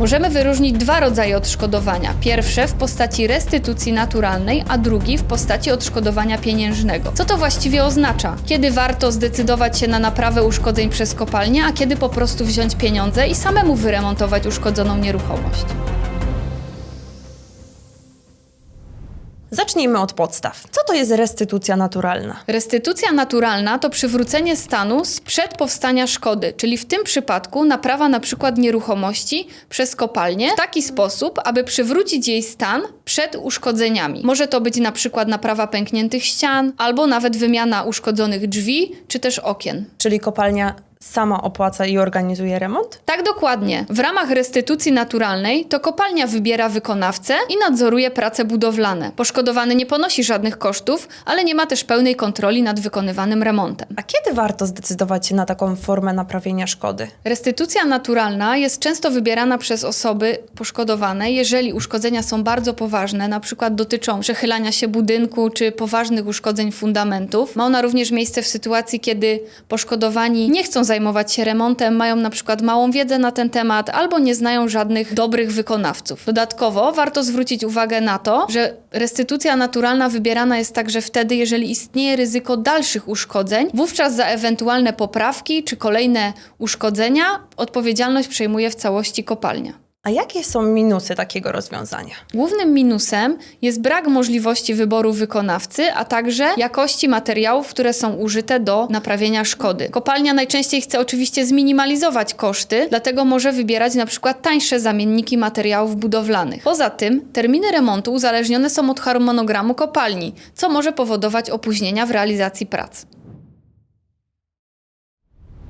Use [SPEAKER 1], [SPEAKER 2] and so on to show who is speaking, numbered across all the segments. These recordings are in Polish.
[SPEAKER 1] Możemy wyróżnić dwa rodzaje odszkodowania. Pierwsze w postaci restytucji naturalnej, a drugi w postaci odszkodowania pieniężnego. Co to właściwie oznacza? Kiedy warto zdecydować się na naprawę uszkodzeń przez kopalnię, a kiedy po prostu wziąć pieniądze i samemu wyremontować uszkodzoną nieruchomość?
[SPEAKER 2] Zacznijmy od podstaw. Co to jest restytucja naturalna?
[SPEAKER 1] Restytucja naturalna to przywrócenie stanu sprzed powstania szkody, czyli w tym przypadku naprawa na przykład nieruchomości przez kopalnię w taki sposób, aby przywrócić jej stan przed uszkodzeniami. Może to być na przykład naprawa pękniętych ścian, albo nawet wymiana uszkodzonych drzwi czy też okien.
[SPEAKER 2] Czyli kopalnia sama opłaca i organizuje remont?
[SPEAKER 1] Tak dokładnie. W ramach restytucji naturalnej to kopalnia wybiera wykonawcę i nadzoruje prace budowlane. Poszkodowany nie ponosi żadnych kosztów, ale nie ma też pełnej kontroli nad wykonywanym remontem.
[SPEAKER 2] A kiedy warto zdecydować się na taką formę naprawienia szkody?
[SPEAKER 1] Restytucja naturalna jest często wybierana przez osoby poszkodowane, jeżeli uszkodzenia są bardzo poważne, na przykład dotyczą przechylania się budynku czy poważnych uszkodzeń fundamentów. Ma ona również miejsce w sytuacji, kiedy poszkodowani nie chcą zajmować się remontem, mają na przykład małą wiedzę na ten temat albo nie znają żadnych dobrych wykonawców. Dodatkowo warto zwrócić uwagę na to, że restytucja naturalna wybierana jest także wtedy, jeżeli istnieje ryzyko dalszych uszkodzeń. Wówczas za ewentualne poprawki czy kolejne uszkodzenia odpowiedzialność przejmuje w całości kopalnia.
[SPEAKER 2] A jakie są minusy takiego rozwiązania?
[SPEAKER 1] Głównym minusem jest brak możliwości wyboru wykonawcy, a także jakości materiałów, które są użyte do naprawienia szkody. Kopalnia najczęściej chce oczywiście zminimalizować koszty, dlatego może wybierać na przykład tańsze zamienniki materiałów budowlanych. Poza tym terminy remontu uzależnione są od harmonogramu kopalni, co może powodować opóźnienia w realizacji prac.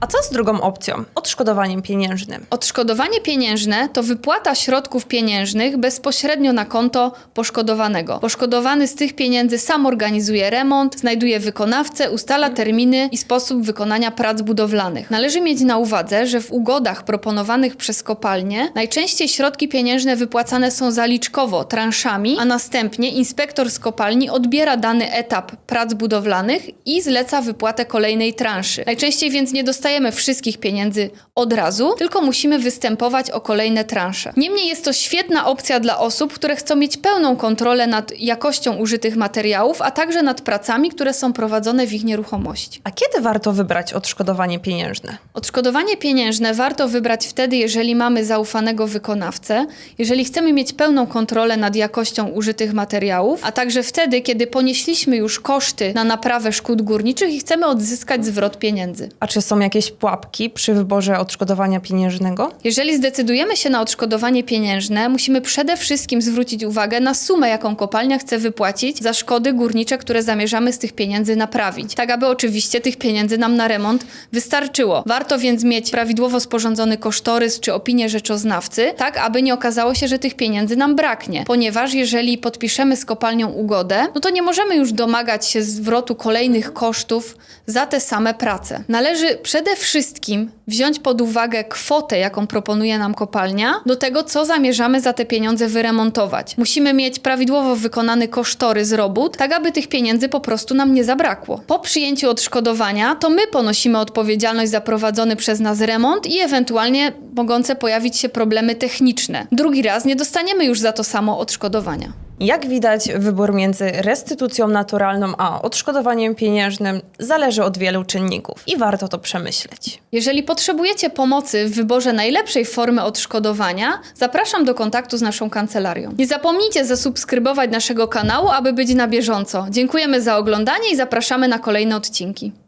[SPEAKER 2] A co z drugą opcją? Odszkodowaniem pieniężnym.
[SPEAKER 1] Odszkodowanie pieniężne to wypłata środków pieniężnych bezpośrednio na konto poszkodowanego. Poszkodowany z tych pieniędzy sam organizuje remont, znajduje wykonawcę, ustala terminy i sposób wykonania prac budowlanych. Należy mieć na uwadze, że w ugodach proponowanych przez kopalnie najczęściej środki pieniężne wypłacane są zaliczkowo, transzami, a następnie inspektor z kopalni odbiera dany etap prac budowlanych i zleca wypłatę kolejnej transzy. Najczęściej więc nie dostajemy wszystkich pieniędzy od razu, tylko musimy występować o kolejne transze. Niemniej jest to świetna opcja dla osób, które chcą mieć pełną kontrolę nad jakością użytych materiałów, a także nad pracami, które są prowadzone w ich nieruchomości.
[SPEAKER 2] A kiedy warto wybrać odszkodowanie pieniężne?
[SPEAKER 1] Odszkodowanie pieniężne warto wybrać wtedy, jeżeli mamy zaufanego wykonawcę, jeżeli chcemy mieć pełną kontrolę nad jakością użytych materiałów, a także wtedy, kiedy ponieśliśmy już koszty na naprawę szkód górniczych i chcemy odzyskać zwrot pieniędzy.
[SPEAKER 2] A czy są jakieś pułapki przy wyborze odszkodowania pieniężnego?
[SPEAKER 1] Jeżeli zdecydujemy się na odszkodowanie pieniężne, musimy przede wszystkim zwrócić uwagę na sumę, jaką kopalnia chce wypłacić za szkody górnicze, które zamierzamy z tych pieniędzy naprawić. Tak, aby oczywiście tych pieniędzy nam na remont wystarczyło. Warto więc mieć prawidłowo sporządzony kosztorys czy opinię rzeczoznawcy, tak aby nie okazało się, że tych pieniędzy nam braknie. Ponieważ jeżeli podpiszemy z kopalnią ugodę, no to nie możemy już domagać się zwrotu kolejnych kosztów za te same prace. Należy przede wszystkim wziąć pod uwagę kwotę, jaką proponuje nam kopalnia, do tego, co zamierzamy za te pieniądze wyremontować. Musimy mieć prawidłowo wykonany kosztorys robót, tak aby tych pieniędzy po prostu nam nie zabrakło. Po przyjęciu odszkodowania, to my ponosimy odpowiedzialność za prowadzony przez nas remont i ewentualnie mogące pojawić się problemy techniczne. Drugi raz nie dostaniemy już za to samo odszkodowania.
[SPEAKER 2] Jak widać, wybór między restytucją naturalną a odszkodowaniem pieniężnym zależy od wielu czynników i warto to przemyśleć.
[SPEAKER 1] Jeżeli potrzebujecie pomocy w wyborze najlepszej formy odszkodowania, zapraszam do kontaktu z naszą kancelarią. Nie zapomnijcie zasubskrybować naszego kanału, aby być na bieżąco. Dziękujemy za oglądanie i zapraszamy na kolejne odcinki.